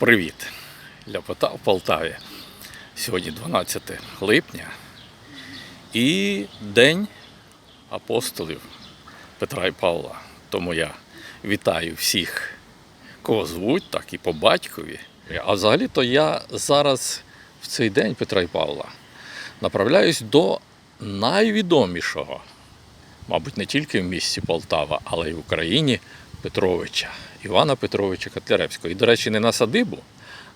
Привіт! Ляпота в Полтаві. Сьогодні 12 липня і День апостолів Петра і Павла. Тому я вітаю всіх, кого звуть, так і по батькові. А взагалі-то я зараз в цей день Петра і Павла направляюсь до найвідомішого, мабуть, не тільки в місті Полтава, але й в Україні Петровича, Івана Петровича Котляревського. І, до речі, не на садибу,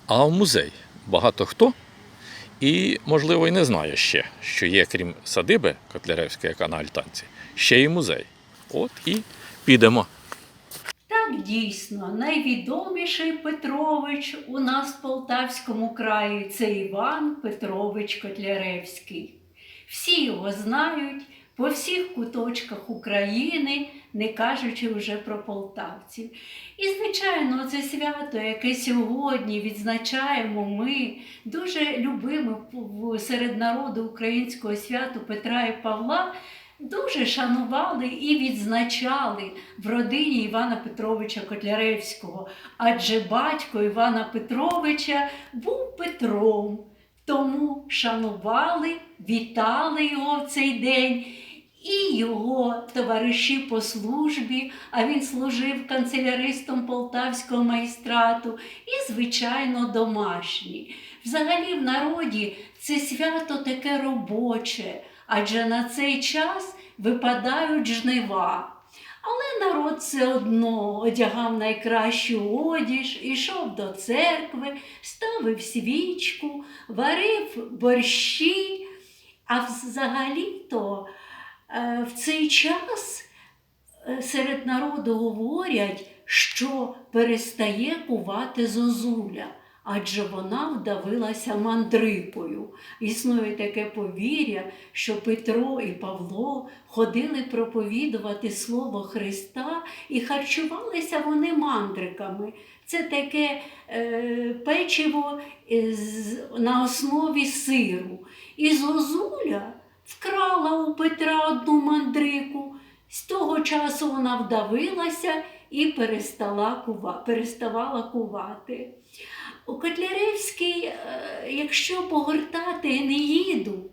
а в музей. Багато хто і, можливо, і не знає ще, що є, крім садиби Котляревської, яка на Альтанці, ще й музей. От і підемо. Так, дійсно, найвідоміший Петрович у нас в Полтавському краї це Іван Петрович Котляревський. Всі його знають по всіх куточках України, не кажучи вже про полтавців. І, звичайно, це свято, яке сьогодні відзначаємо ми, дуже любимо серед народу українського святу Петра і Павла. Дуже шанували і відзначали в родині Івана Петровича Котляревського, адже батько Івана Петровича був Петром, тому шанували, вітали його в цей день. І його товариші по службі, а він служив канцеляристом полтавського майстрату, і, звичайно, домашній. Взагалі, в народі це свято таке робоче, адже на цей час випадають жнива. Але народ все одно одягав найкращу одіж, ішов до церкви, ставив свічку, варив борщі. А взагалі-то в цей час е, серед народу говорять, що перестає кувати зозуля, адже вона вдавилася мандрикою. Існує таке повір'я, що Петро і Павло ходили проповідувати Слово Христа і харчувалися вони мандриками. Це таке е, печиво з, на основі сиру. І Зозуля вкрала у Петра одну мандрику. З того часу вона вдавилася і перестала кува, переставала кувати. У Котляревській, е, якщо погортати Енеїду,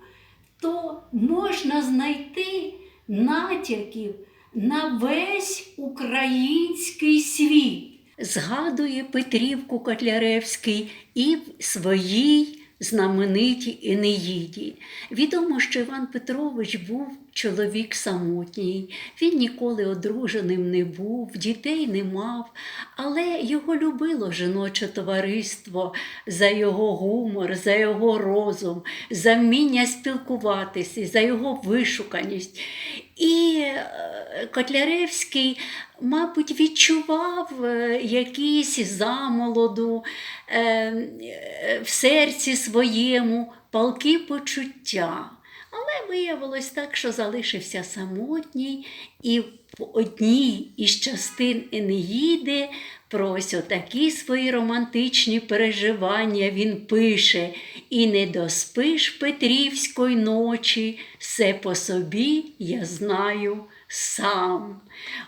то можна знайти натяків на весь український світ. Згадує Петрівку Котляревський і в своїй знаменитій Енеїді. Відомо, що Іван Петрович був чоловік самотній, він ніколи одруженим не був, дітей не мав, але його любило жіноче товариство за його гумор, за його розум, за вміння спілкуватися, за його вишуканість. І е, Котляревський, мабуть, відчував якийсь якісь замолоду е, е, в серці своєму палки почуття. Але виявилось так, що залишився самотній, і в одній із частин Енеїди про ось отакі свої романтичні переживання він пише І не доспиш Петрівської ночі, все по собі я знаю сам.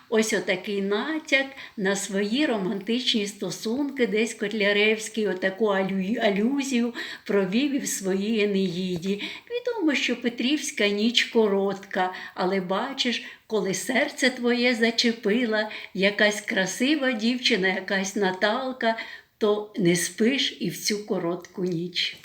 Ось отакий натяк на свої романтичні стосунки, десь Котляревський отаку алю- алюзію провів і в своїй Енеїді. Відомо, що Петрівська ніч коротка, але бачиш, коли серце твоє зачепила якась красива дівчина, якась Наталка, то не спиш і в цю коротку ніч.